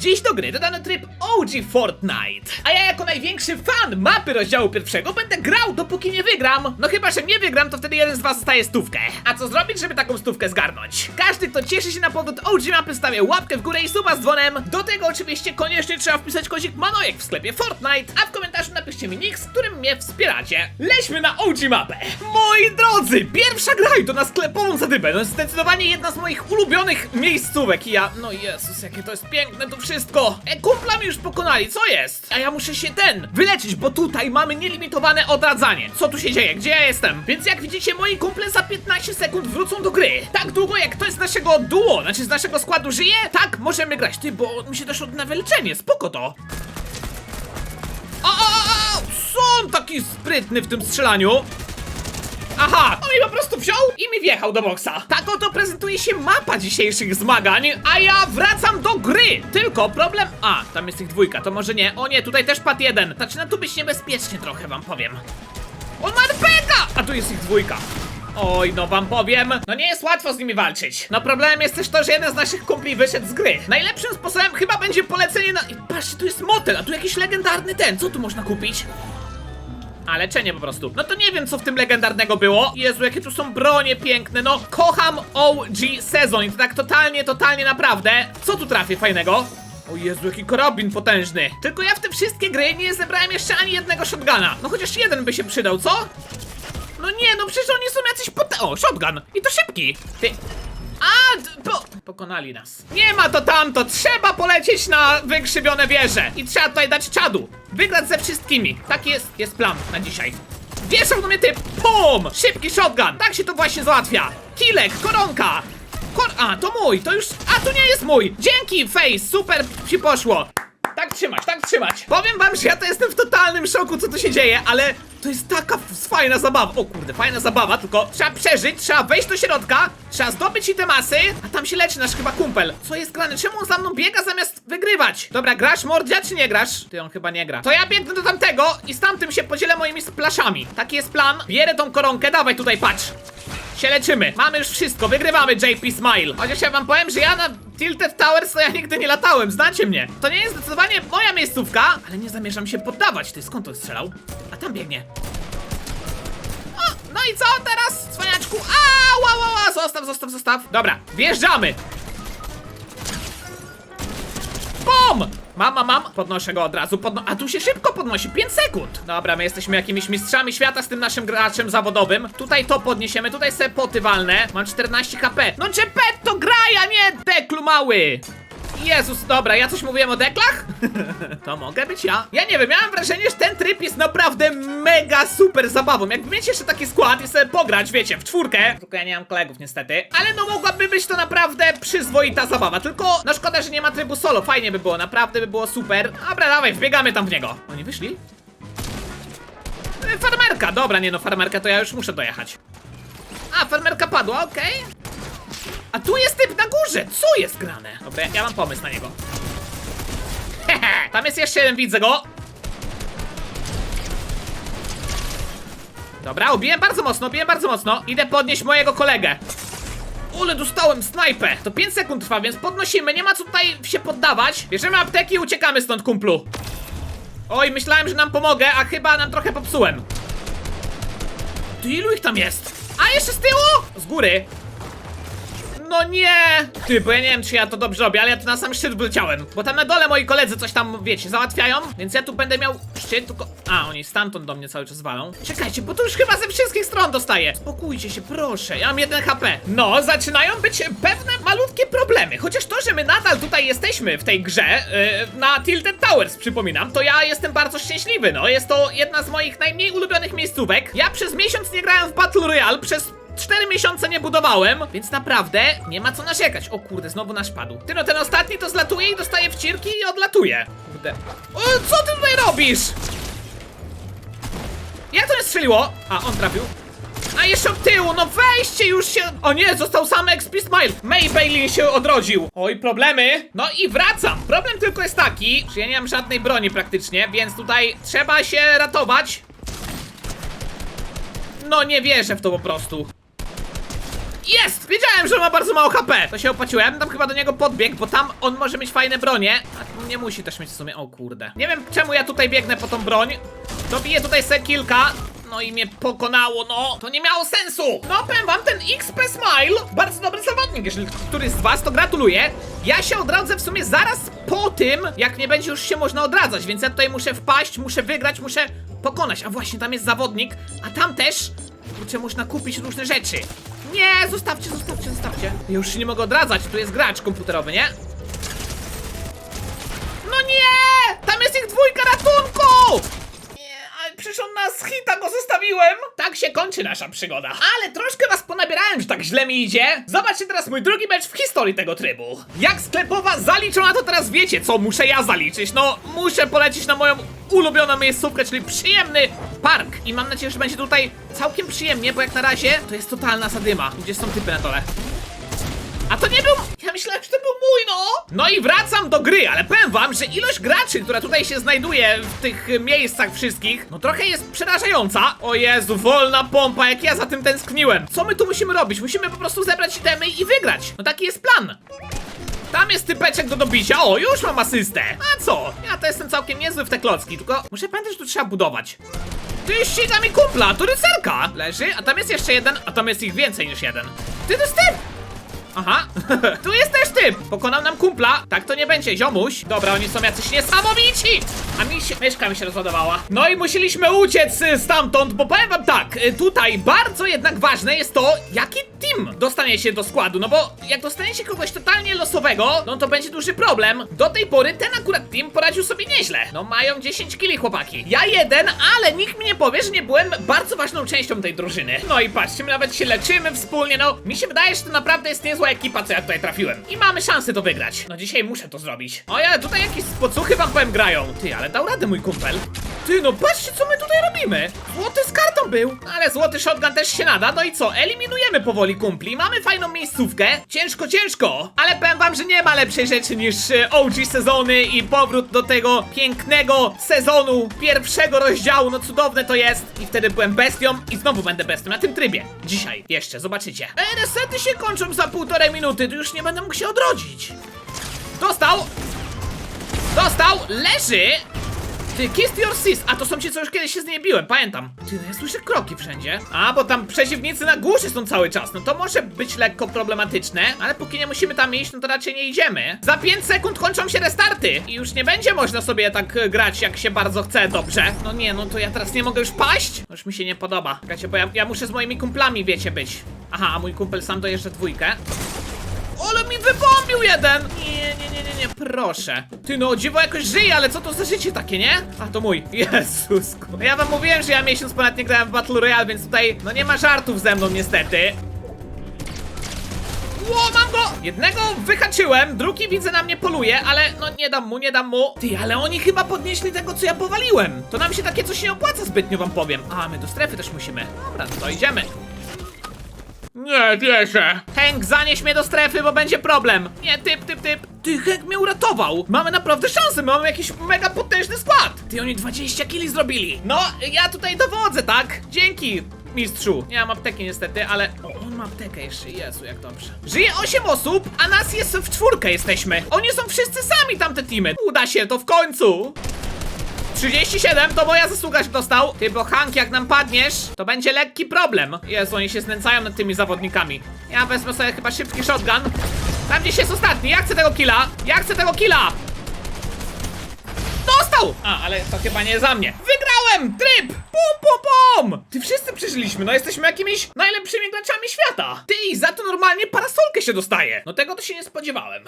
Dziś do gry dodano tryb OG Fortnite. A ja jako największy fan mapy rozdziału pierwszego będę grał dopóki nie wygram. No chyba, że nie wygram, to wtedy jeden z was dostaje stówkę. A co zrobić, żeby taką stówkę zgarnąć? Każdy, kto cieszy się na powód OG mapy stawia łapkę w górę i suba z dzwonem. Do tego oczywiście koniecznie trzeba wpisać kozik Manojek w sklepie Fortnite, a w komentarzu napiszcie mi nick, z którym mnie wspieracie. Lećmy na OG mapę. Moi drodzy, pierwsza gra i to na sklepową zadybę. No jest zdecydowanie jedna z moich ulubionych miejscówek i ja, no Jezus, jakie to jest piękne to wszystko. E, kumpla mi już pokonali, co jest? A ja muszę się ten, wyleczyć, bo tutaj mamy nielimitowane odradzanie. Co tu się dzieje? Gdzie ja jestem? Więc jak widzicie, moi kumple za 15 sekund wrócą do gry. Tak długo jak ktoś z naszego duo, znaczy z naszego składu żyje, tak możemy grać. Ty, bo mi się doszło na wyleczenie, spoko to. O, o, o, o! On taki sprytny w tym strzelaniu? Aha, on mi po prostu wziął i mi wjechał do boksa. Tak oto prezentuje się mapa dzisiejszych zmagań, a ja wracam do gry. Tylko problem... A, tam jest ich dwójka, to może nie. O nie, tutaj też padł jeden. Zaczyna tu być niebezpiecznie trochę, wam powiem. On ma RPGa! A tu jest ich dwójka. Oj, no wam powiem, no nie jest łatwo z nimi walczyć. No problemem jest też to, że jeden z naszych kumpli wyszedł z gry. Najlepszym sposobem chyba będzie polecenie na... I Patrzcie, tu jest motel, a tu jakiś legendarny ten. Co tu można kupić? A leczenie po prostu. No to nie wiem, co w tym legendarnego było. Jezu, jakie tu są bronie piękne. No, kocham OG sezon i to tak totalnie, totalnie naprawdę. Co tu trafię fajnego? O Jezu, jaki karabin potężny. Tylko ja w te wszystkie gry nie zebrałem jeszcze ani jednego shotguna. No chociaż jeden by się przydał, co? No nie, no przecież oni są jacyś pot... O, shotgun! I to szybki! Ty... A, d- po... Pokonali nas. Nie ma to tamto, trzeba polecieć na wykrzywione wieże. I trzeba tutaj dać czadu. Wygrać ze wszystkimi. Tak jest, jest plan na dzisiaj. Wieszał do mnie typ, pum! Szybki shotgun, tak się to właśnie załatwia. Kilek, koronka. Kor... A, to mój, to już... A, to nie jest mój. Dzięki, Face, super ci poszło. Tak trzymać, tak trzymać. Powiem wam, że ja to jestem w totalnym szoku, co tu się dzieje, ale to jest taka fajna zabawa. O kurde, fajna zabawa, tylko trzeba przeżyć, trzeba wejść do środka, trzeba zdobyć i te masy, a tam się leczy nasz chyba kumpel. Co jest grane? Czemu on za mną biega zamiast wygrywać? Dobra, grasz mordzia czy nie grasz? Ty on chyba nie gra. To ja biegnę do tamtego i z tamtym się podzielę moimi splaszami. Taki jest plan. Bierę tą koronkę, dawaj tutaj, patrz się leczymy. Mamy już wszystko, wygrywamy JP Smile. Chociaż ja wam powiem, że ja na Tilted Towers to ja nigdy nie latałem, znacie mnie. To nie jest zdecydowanie moja miejscówka, ale nie zamierzam się poddawać. Ty skąd on strzelał? A tam biegnie. O, no i co teraz, cwaniaczku? A, ła, ła, ła, zostaw, zostaw, zostaw. Dobra, wjeżdżamy. Bum! Mam, mam, mam. Podnoszę go od razu. Podno A tu się szybko podnosi. 5 sekund. Dobra, my jesteśmy jakimiś mistrzami świata z tym naszym graczem zawodowym. Tutaj to podniesiemy, tutaj sobie poty walnę. Mam 14 HP. No to graj, a nie deklu mały. Jezus, dobra, ja coś mówiłem o deklach? to mogę być ja. Ja nie wiem, miałem wrażenie, że ten tryb jest naprawdę mega super zabawą. Jakby mieć jeszcze taki skład i sobie pograć, wiecie, w czwórkę. Tylko ja nie mam kolegów niestety. Ale no mogłaby być to naprawdę przyzwoita zabawa. Tylko no szkoda, że nie ma trybu solo. Fajnie by było, naprawdę by było super. Dobra, dawaj, wbiegamy tam w niego. Oni wyszli? E, Farmerka, dobra, nie no, farmerka to ja już muszę dojechać. A, farmerka padła, okej. A tu jest typ na górze! Co jest grane? Dobra, ja mam pomysł na niego. Hehe, tam jest jeszcze jeden, widzę go. Dobra, ubiłem bardzo mocno, ubiłem bardzo mocno. Idę podnieść mojego kolegę. Ule, dostałem snajpę. To 5 sekund trwa, więc podnosimy, nie ma co tutaj się poddawać. Bierzemy apteki i uciekamy stąd, kumplu. Oj, myślałem, że nam pomogę, a chyba nam trochę popsułem. Ty ilu ich tam jest? A, jeszcze z tyłu? Z góry. No nie! Ty, bo ja nie wiem, czy ja to dobrze robię, ale ja tu na sam szczyt wleciałem. Bo tam na dole moi koledzy coś tam, wiecie, załatwiają, więc ja tu będę miał szczyt, tylko... A, oni stamtąd do mnie cały czas walą. Czekajcie, bo tu już chyba ze wszystkich stron dostaję. Spokójcie się, proszę, ja mam jeden HP. No, zaczynają być pewne malutkie problemy. Chociaż to, że my nadal tutaj jesteśmy w tej grze, yy, na Tilted Towers, przypominam, to ja jestem bardzo szczęśliwy, no. Jest to jedna z moich najmniej ulubionych miejscówek. Ja przez miesiąc nie grałem w Battle Royale, przez 4 miesiące nie budowałem, więc naprawdę nie ma co narzekać. O kurde, znowu nasz padł. Ty no, ten ostatni to zlatuje i dostaje wcirki i odlatuje. Kurde. O, co ty tutaj robisz? Jak to nie strzeliło? A, on trafił. A jeszcze od tyłu, no weźcie już się! O nie, został sam XP Smile! May Bailey się odrodził. Oj, problemy. No i wracam. Problem tylko jest taki, że ja nie mam żadnej broni praktycznie, więc tutaj trzeba się ratować. No nie wierzę w to po prostu. Jest! Wiedziałem, że ma bardzo mało HP. To się bym tam chyba do niego podbiegł, bo tam on może mieć fajne bronie. A nie musi też mieć w sumie, o kurde. Nie wiem czemu ja tutaj biegnę po tą broń. Dobiję tutaj se kilka. No i mnie pokonało, no. To nie miało sensu. No powiem wam, ten XP Smile, bardzo dobry zawodnik. Jeżeli któryś z was, to gratuluję. Ja się odradzę w sumie zaraz po tym, jak nie będzie już się można odradzać, więc ja tutaj muszę wpaść, muszę wygrać, muszę pokonać. A właśnie, tam jest zawodnik, a tam też, kurczę, można kupić różne rzeczy. Nie, zostawcie, zostawcie, zostawcie. Ja już się nie mogę odradzać, tu jest gracz komputerowy, nie? No nie! Tam jest ich dwójka ratunku! Przecież on nas hita go zostawiłem! Tak się kończy nasza przygoda. Ale troszkę was ponabierałem, że tak źle mi idzie. Zobaczcie teraz mój drugi mecz w historii tego trybu. Jak sklepowa zaliczona, to teraz wiecie, co muszę ja zaliczyć. No, muszę polecieć na moją ulubioną miejscówkę, czyli przyjemny park. I mam nadzieję, że będzie tutaj całkiem przyjemnie, bo jak na razie to jest totalna zadyma. Gdzie są typy na dole? A to nie był. Ja myślałem, że to był mój, no! No i wracam do gry, ale powiem wam, że ilość graczy, która tutaj się znajduje w tych miejscach wszystkich, no trochę jest przerażająca. O Jezu, wolna pompa, jak ja za tym tęskniłem. Co my tu musimy robić? Musimy po prostu zebrać itemy i wygrać. No taki jest plan. Tam jest typeczek do dobicia. O, już mam asystę. A co? Ja to jestem całkiem niezły w te klocki, tylko muszę pamiętać, że tu trzeba budować. Ty ściga mi kumpla, to rycerka! Leży, a tam jest jeszcze jeden, a tam jest ich więcej niż jeden. Ty to jest typ! Aha, tu jest też typ! Pokonał nam kumpla. Tak to nie będzie, ziomuś. Dobra, oni są jacyś niesamowici! A mi się, myszka mi się rozładowała. No i musieliśmy uciec y, stamtąd, bo powiem wam tak, y, tutaj bardzo jednak ważne jest to, jaki team dostanie się do składu, no bo jak dostaniecie kogoś totalnie losowego, no to będzie duży problem. Do tej pory ten akurat team poradził sobie nieźle. No mają 10 kili chłopaki. Ja jeden, ale nikt mi nie powie, że nie byłem bardzo ważną częścią tej drużyny. No i patrzcie, my nawet się leczymy wspólnie, no mi się wydaje, że to naprawdę jest niezła ekipa, co ja tutaj trafiłem. I mamy szansę to wygrać. No dzisiaj muszę to zrobić. O ja, tutaj jakieś spocuchy wam powiem grają. Ty, ale dał radę mój kumpel. Ty, no patrzcie, co my tutaj robimy. Złoty z kartą był. Ale złoty shotgun też się nada. No i co? Eliminujemy powoli kumpli. Mamy fajną miejscówkę. Ciężko, ciężko. Ale powiem wam, że nie ma lepszej rzeczy niż e, OG sezony i powrót do tego pięknego sezonu pierwszego rozdziału. No cudowne to jest. I wtedy byłem bestią i znowu będę bestią na tym trybie. Dzisiaj. Jeszcze, zobaczycie. E, resety się kończą za półtorej minuty. To już nie będę mógł się odrodzić. Dostał. Dostał. Leży. Ty, Kiss Your Sis! A to są ci, co już kiedyś się z niej biłem, pamiętam. Ty, no ja słyszę kroki wszędzie. A, bo tam przeciwnicy na górze są cały czas. No to może być lekko problematyczne, ale póki nie musimy tam iść, no to raczej nie idziemy. Za 5 sekund kończą się restarty i już nie będzie można sobie tak e, grać, jak się bardzo chce, dobrze? No nie, no to ja teraz nie mogę już paść? To już mi się nie podoba. Czekajcie, bo ja, ja muszę z moimi kumplami, wiecie, być. Aha, a mój kumpel sam dojeżdża dwójkę. Ale mi wybombił jeden! Nie, nie, nie, nie, nie, proszę. Ty no, dziwo jakoś żyje, ale co to za życie takie, nie? A to mój. Jezusku. No ja wam mówiłem, że ja miesiąc ponad nie grałem w Battle Royale, więc tutaj, no nie ma żartów ze mną niestety. Ło, mam go! Jednego wyhaczyłem, drugi widzę na mnie poluje, ale no nie dam mu, nie dam mu. Ty, ale oni chyba podnieśli tego, co ja powaliłem. To nam się takie coś nie opłaca zbytnio, wam powiem. A, my do strefy też musimy. Dobra, no to idziemy. Nie wierzę. Hank, zanieś mnie do strefy, bo będzie problem. Nie, typ, typ, typ. Ty, Hank mnie uratował. Mamy naprawdę szansę, mamy jakiś mega potężny skład. Ty, oni 20 kili zrobili. No, ja tutaj dowodzę, tak? Dzięki. Mistrzu. Nie mam apteki niestety, ale... O, on ma aptekę jeszcze, Jezu, jak dobrze. Żyje 8 osób, a nas jest w czwórkę jesteśmy. Oni są wszyscy sami, tamte teamy. Uda się to w końcu. 37 to moja zasługa, że dostał. Ty, bo Hank, jak nam padniesz, to będzie lekki problem. Jezu, oni się znęcają nad tymi zawodnikami. Ja wezmę sobie chyba szybki shotgun. Tam gdzieś jest ostatni. Ja chcę tego killa. Ja chcę tego killa. Dostał! A, ale to chyba nie za mnie. Wygrałem! Tryb! Pum, pum, pum! Ty wszyscy przeżyliśmy, no jesteśmy jakimiś najlepszymi graczami świata. Ty, za to normalnie parasolkę się dostaje. No tego to się nie spodziewałem.